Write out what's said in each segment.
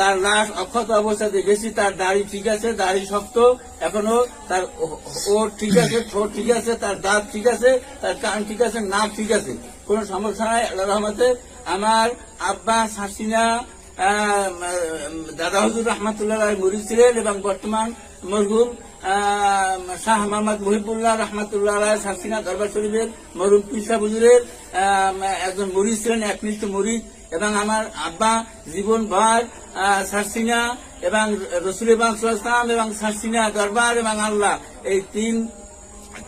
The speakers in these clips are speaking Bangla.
তার লাশ অক্ষত অবস্থাতে গেছি তার দাড়ি ঠিক আছে দাড়ি শক্ত এখনও তার ও- ঠিক আছে ঠোঁট ঠিক আছে তার দাঁত ঠিক আছে তার কান ঠিক আছে নাক ঠিক আছে। কোনো সমস্যা নাই আল্লাহ রহমতে আমার আব্বা শাসিনা দাদা হুজুর রহমতুল্লাহ মরিদ ছিলেন এবং বর্তমান মরহুম শাহ মোহাম্মদ মহিবুল্লাহ রহমতুল্লাহ শাসিনা দরবার শরীফের মরহুম পিসা হুজুরের আহ, একজন মরিদ ছিলেন একনিষ্ঠ মরিদ এবং আমার আব্বা জীবন ভর শাসিনা এবং রসুল ইসলাম এবং সারসিনা দরবার এবং আল্লাহ এই তিন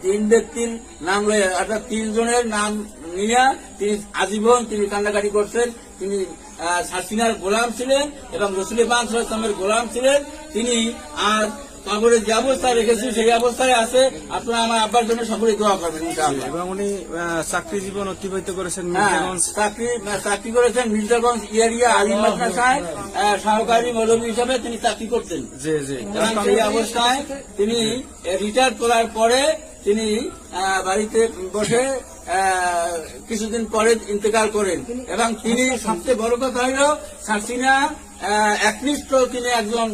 তিন ব্যক্তির নাম রয়ে অর্থাৎ তিনজনের নাম নিয়ে তিনি আজীবন তিনি কান্নাকাটি করছেন। তিনি আহ, গোলাম ছিলেন এবং রসুল ইসলামের গোলাম ছিলেন। তিনি আর কবরে যে অবস্থায় রেখেছি সেই অবস্থায় আছে। আপনারা আমার আব্বার জন্য সকলে দোয়া করবেন এবং উনি চাকরি জীবন অতিবাহিত করেছেন হ্যাঁ, চাকরি চাকরি করেছেন মির্জাগঞ্জ এরিয়া আলী মাদ্রাসায় সহকারী মৌলবী হিসাবে তিনি চাকরি করতেন। জি জি। সেই অবস্থায় তিনি রিটায়ার করার পরে তিনি বাড়িতে বসে কিছুদিন পরে ইন্তেকাল করেন। এবং তিনি সবচেয়ে বড় কথা হইল সার্সিনা একনিষ্ঠ তিনি একজন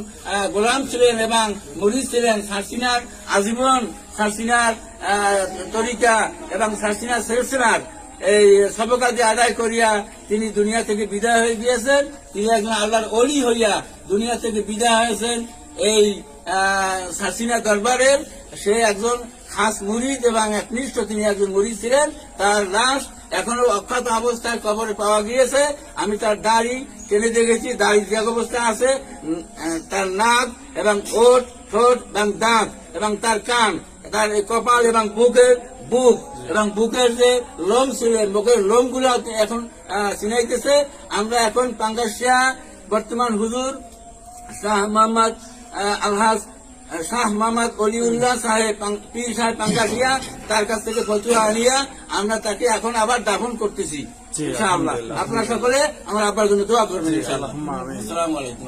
গোলাম ছিলেন এবং মরিদ ছিলেন সার্সিনার, আজীবন সার্সিনার তরিকা এবং সার্সিনার সেলসিনার এই সবকাজে আদায় করিয়া তিনি দুনিয়া থেকে বিদায় হয়ে গিয়েছেন। তিনি একজন আল্লাহর অলি হইয়া দুনিয়া থেকে বিদায় হয়েছেন এই সাসিনা দরবারের সে একজন খাস মুরিদ এবং একনিষ্ঠ তিনি একজন মুরিদ ছিলেন। তার লাশ এখনও অক্ষত অবস্থায় কবরে পাওয়া গিয়েছে। আমি তার দাড়ি টেনে দেখেছি, দাড়ি যে অবস্থায় আছে তার নাক এবং ওট, ঠোঁট এবং দাঁত এবং তার কান, তার কপাল এবং বুকের বুক এবং বুকের যে লোম ছিল বুকের লোমগুলো এখন চিনাইতেছে আমরা এখন পাঙ্গাসিয়া বর্তমান হুজুর শাহ মোহাম্মদ আলহাজ শাহ মোহাম্মদ অলিউল্লাহ সাহেব পীর সাহেব পাঙ্গাসিয়া তার কাছ থেকে ফতুয়া আনিয়া আমরা তাকে এখন আবার দাফন করতেছি ইনশাআল্লাহ। আপনারা সকলে আমার আব্বার জন্য দোয়া করবেন ইনশাআল্লাহ। আসসালামু আলাইকুম।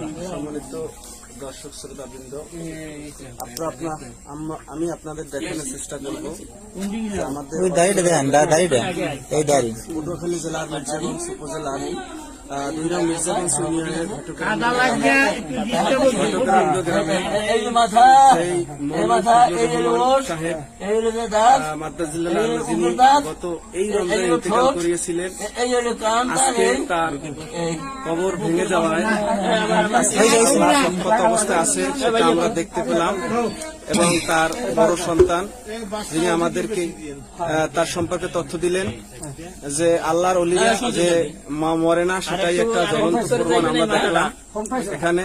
দর্শক শ্রোতা বৃন্দ আপনার আমি আপনাদের দেখানোর চেষ্টা করব। আমাদের পটুয়াখালী জেলার মির্জাগঞ্জ উপজেলার আহ, দুই নং মির্জাগঞ্জ ইউনিয়নের ঘটকান্দ গ্রামে এই মাথা সেই এই মাথা এই সাহেব এই হলো যে দাঁত আহ, মাদ্রাজুল্লাহ এই যিনি গত এই রমজানে ইন্তেকাল করিয়েছিলেন এই হলো কান তার আজকে তার কবর ভেঙে যাওয়ায় অবস্থায় আছে সেটা আমরা দেখতে পেলাম। এবং তার বড় সন্তান যিনি আমাদেরকে তার সম্পর্কে তথ্য দিলেন যে আল্লাহর অলিয়া যে মা মরে না, সেটাই একটা দেখলাম। এখানে